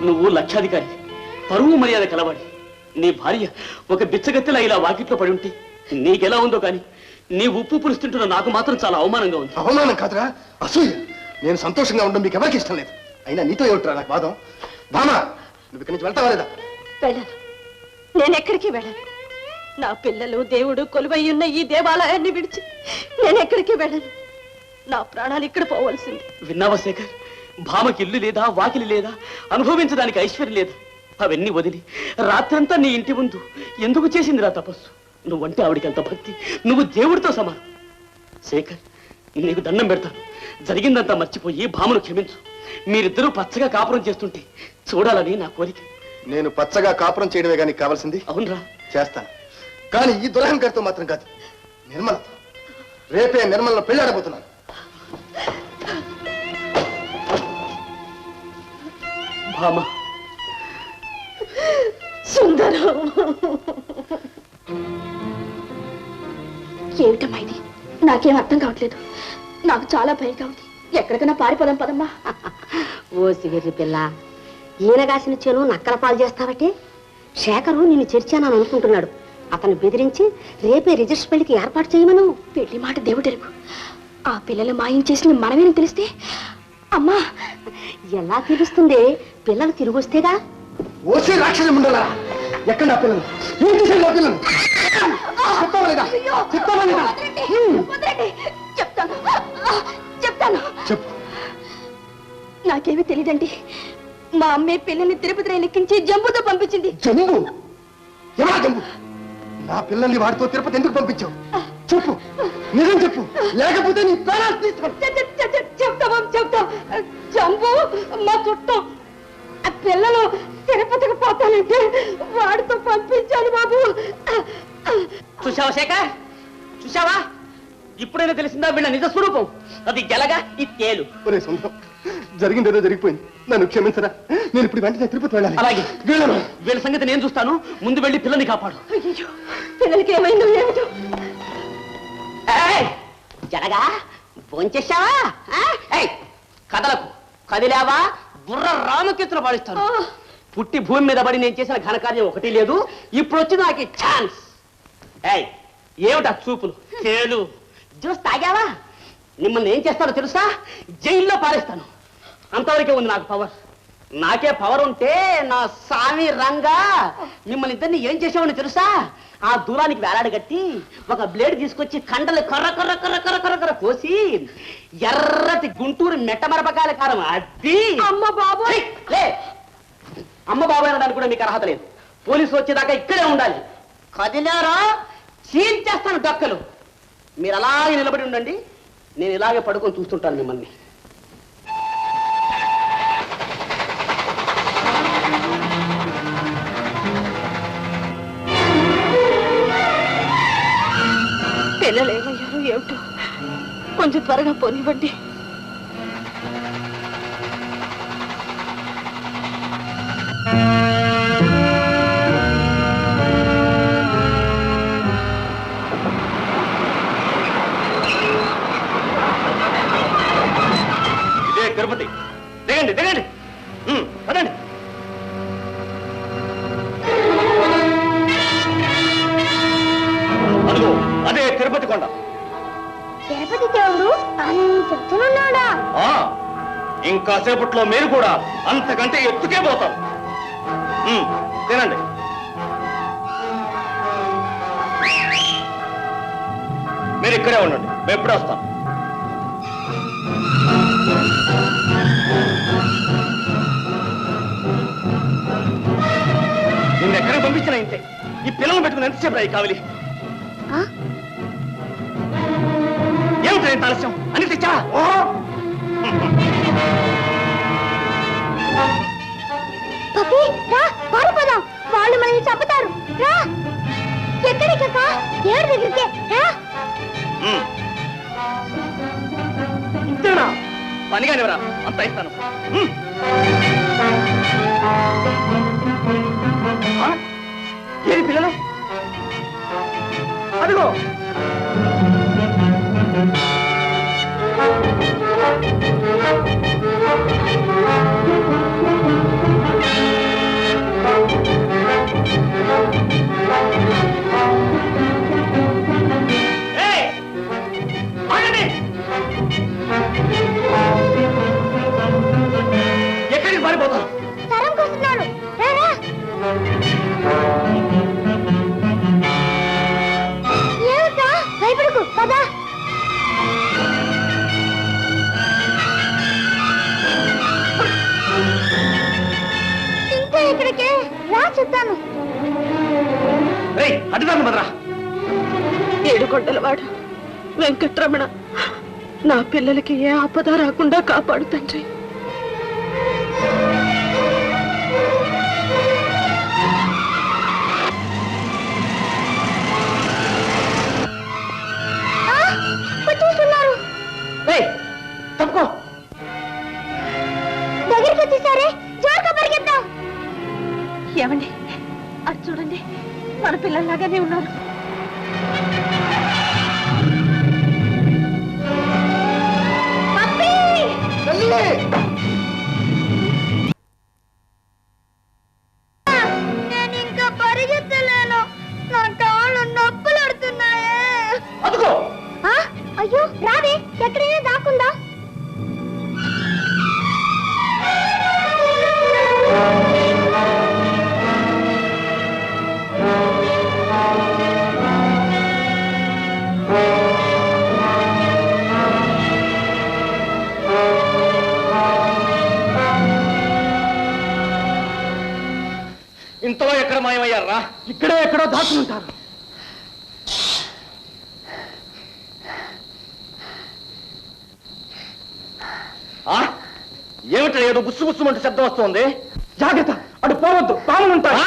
నువ్వు లక్షాధికారి. పరువు మర్యాద కలవాడి. నీ భార్య ఒక బిచ్చగత్తెలా ఇలా వాకిట్లో పడి ఉంటే నీకెలా ఉందో కానీ నీ ఉప్పు పులుస్తుంటున్న నాకు మాత్రం చాలా అవమానంగా ఉంది. అవమానం కాదురా. అసూయ. నేను సంతోషంగా ఉండడం మీకు ఎవరికి ఇష్టం లేదు. అయినా నీతో ఏమిట్రా నాకు వాదం? భామా నువ్వు ఇక్కడి నుంచి వెళ్తావా లేదా? వెళ్ళను. నేను ఎక్కడికి వెళ్ళను? నా పిల్లలు దేవుడు కొలువై ఉన్న ఈ దేవాలయాన్ని విడిచి నేను ఎక్కడికి వెళ్ళను? నా ప్రాణాలు ఇక్కడ పోవలసింది. విన్నావా శేఖర్? భామకి ఇల్లు లేదా వాకిలి లేదా అనుభవించడానికి ఐశ్వర్యం లేదా. అవన్నీ వదిలి రాత్రంతా నీ ఇంటి ముందు ఎందుకు చేసింది రా తపస్సు? నువ్వంటే ఆవిడికి అంత భక్తి నువ్వు దేవుడితో సమానం. శేఖర్ నీకు దండం పెడతాను. జరిగిందంతా మర్చిపోయి భామను క్షమించు. మీరిద్దరూ పచ్చగా కాపురం చేస్తుంటే చూడాలని నా కోరిక. నేను పచ్చగా కాపురం చేయడమే కానీ కావాల్సింది? అవునరా. చేస్తాను. కానీ ఈ దురహంకారితో మాత్రం కాదు. నిర్మల. రేపే నిర్మలను పెళ్ళాడబోతున్నాను భామ సుందరం. ఏమిటమ్మా ఇది? నాకేం అర్థం కావట్లేదు. నాకు చాలా భయంగా ఉంది. ఎక్కడికైనా పారిపోదాం పదమ్మా. ఓ సిగిరి పిల్ల ఈయన కాసిన చెను నక్కల పాలు చేస్తావటే? శేఖరు నిన్ను చేర్చానని అనుకుంటున్నాడు. అతను బెదిరించి రేపే రిజిస్టర్ పెళ్ళికి ఏర్పాటు చేయమను. పెళ్ళి మాట దేవుడెరుగు ఆ పిల్లలు మాయం చేసిన మనమేనని తెలిస్తే అమ్మా! ఎలా తెలుస్తుంది? పిల్లలు తిరిగి వస్తేగా? ఓసే రాక్షసి ఉండలా ఎక్కడ నా పిల్లలు? ఏం చేశారు నా పిల్లలు? చెప్తావా లేదా? చెప్తావా లేదా? వదలండి. చెప్తాను చెప్తాను. చెప్పు. నాకేమీ తెలియదండి మా అమ్మే పిల్లల్ని తిరుపతి రైలు ఎక్కించి జంబుతో పంపించింది. జంబు? ఎవరా జంబు? నా పిల్లల్ని వాడితో తిరుపతి ఎందుకు పంపించావు? చెప్పు. నిజం చెప్పు. లేకపోతే నీ ప్రాణాలు చె- చెప్తాం చెప్తాం. జంబు మా చుట్టం. పిల్లలు తిరుపతికి పోతానంటే వాడితో పంపించాను బాబు. చూసావా శేఖర్? చూసావా ఇప్పుడైనా తెలిసిందా వీళ్ళ నిజ స్వరూపం? అది గెలగా ఈ తేలు. ఒరే సొంతం జరిగింది ఏదో జరిగిపోయింది. నన్ను క్షమించరా? నేను ఇప్పుడు వెంటనే తిరుపతి వెళ్ళాలి. అలాగే. వీళ్ళను. వీళ్ళ సంగతి నేను చూస్తాను. ముందు వెళ్ళి పిల్లని కాపాడు. అయ్యో పిల్లలకి ఏమైందో ఏమిటో? ఏయ్, జరగా భోంచేశావా? ఆ? ఏయ్, కదలకు. కదిలావా? బుర్ర రామకీర్తన పాడిస్తాను. పుట్టి భూమి మీద పడి నేను చేసిన ఘనకార్యం ఒకటి లేదు. ఇప్పుడు వచ్చి నాకు ఛాన్స్. ఏయ్ ఏమిటా చూపులు? తేలు జ్యూస్ తాగావా? మిమ్మల్ని ఏం చేస్తానో తెలుసా? జైల్లో పారేస్తాను. అంతవరకే ఉంది నాకు పవర్ నాకే పవర్ ఉంటే నా సామి రంగా. మిమ్మల్ని ఇద్దరిని ఏం చేసావని తెలుసా? ఆ దూరానికి వేలాడగట్టి ఒక బ్లేడ్ తీసుకొచ్చి కండలు కర్ర కర్ర కర్ర కర్ర కర్ర కర్ర కోసి ఎర్రటి గుంటూరు మెట్టమరపకాయల కారం అది అమ్మ బాబోయ్! ఛీ, లే! అమ్మ బాబాయ్ అనడానికి కూడా మీకు అర్హత లేదు. పోలీసులు వచ్చేదాకా ఇక్కడే ఉండాలి. కదిలారా? చీల్చేస్తాను డక్కలు. మీరు అలాగే నిలబడి ఉండండి. నేను ఇలాగే పడుకొని చూస్తుంటాను మిమ్మల్ని. కొంచెం త్వరగా పోనివ్వండి. ఇంకాసేపట్లో మీరు కూడా అంతకంటే ఎత్తుకే పోతారు. తినండి. మీరు ఇక్కడే ఉండండి మేము ఎప్పుడే వస్తాం. నిన్ను ఎక్కడ పంపించిన ఇంతే. ఈ పిల్లలు పెట్టుకుని ఎంతసేపు రాయి కావాలి? ఏమిటి ఆలస్యం అన్ని తెచ్చా రా. ఎక్కడికి ఏడు దగ్గరికి? రా. ఇంతేనా పనిగానివరా? అంత ఇస్తాను. ఉమ్. ఏది పిల్లలు? అదిగో. ఎక్కడికి పారిపోతావు తరం కూర్చున్నాను భయపడకు. పదా. ఇంకా ఇక్కడికే రా చెప్తాను. అటుదాను భద్రా. ఏడు కొండలవాడు వెంకట్రమణ. నా పిల్లలకి ఏ ఆపద రాకుండా కాపాడు తండ్రి. ఏమండి? అది చూడండి మన పిల్లల్లాగానే ఉన్నారు. சொல்லு అయ్యో రాదే ఎక్కడైనా ఇంతలో ఎక్కడ మాయమయ్యారా? ఇక్కడే ఎక్కడో దాచుకుంటారు. ఏమిటో ఏదో బుస్సు బుస్సు అంటే శబ్దం వస్తుంది? జాగ్రత్త అటు పోవద్దు పాములు ఉంటారా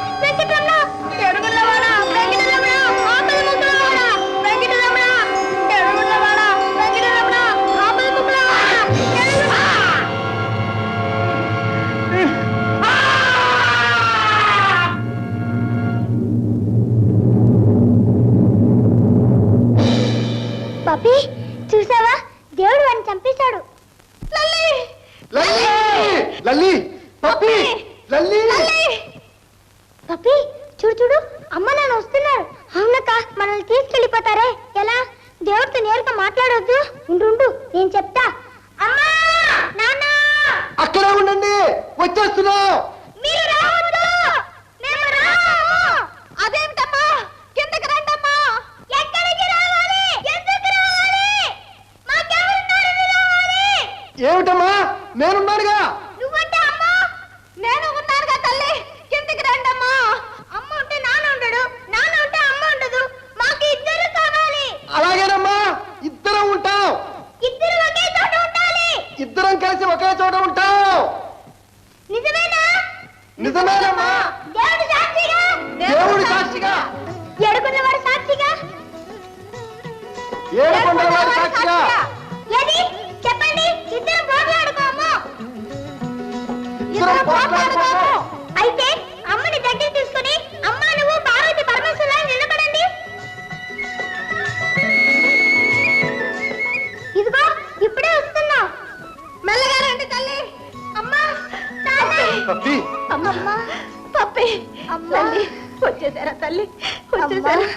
వచ్చేసారా తల్లి? వచ్చేసారా?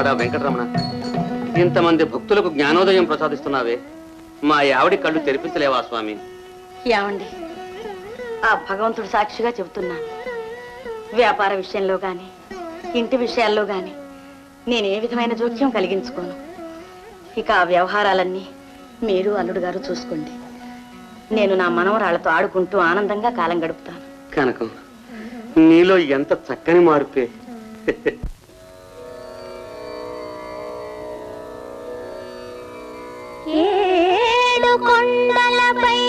ఏడుకొండలవాడ వెంకటరమణ? ఇంతమంది భక్తులకు జ్ఞానోదయం ప్రసాదిస్తున్నావే. మా ఆవిడి కళ్ళు తెరిపించలేవా స్వామి? ఏమండి? ఆ భగవంతుడు సాక్షిగా చెబుతున్నాను వ్యాపార విషయంలో గాని ఇంటి విషయాల్లో గాని నేను ఏ విధమైన జోక్యం కలిగించుకోను. ఇక ఆ వ్యవహారాలన్నీ మీరు అల్లుడు గారు చూసుకోండి. నేను నా మనవరాళ్ళతో ఆడుకుంటూ ఆనందంగా కాలం గడుపుతాను. కనకం నీలో ఎంత చక్కని మార్పే. కొండలపై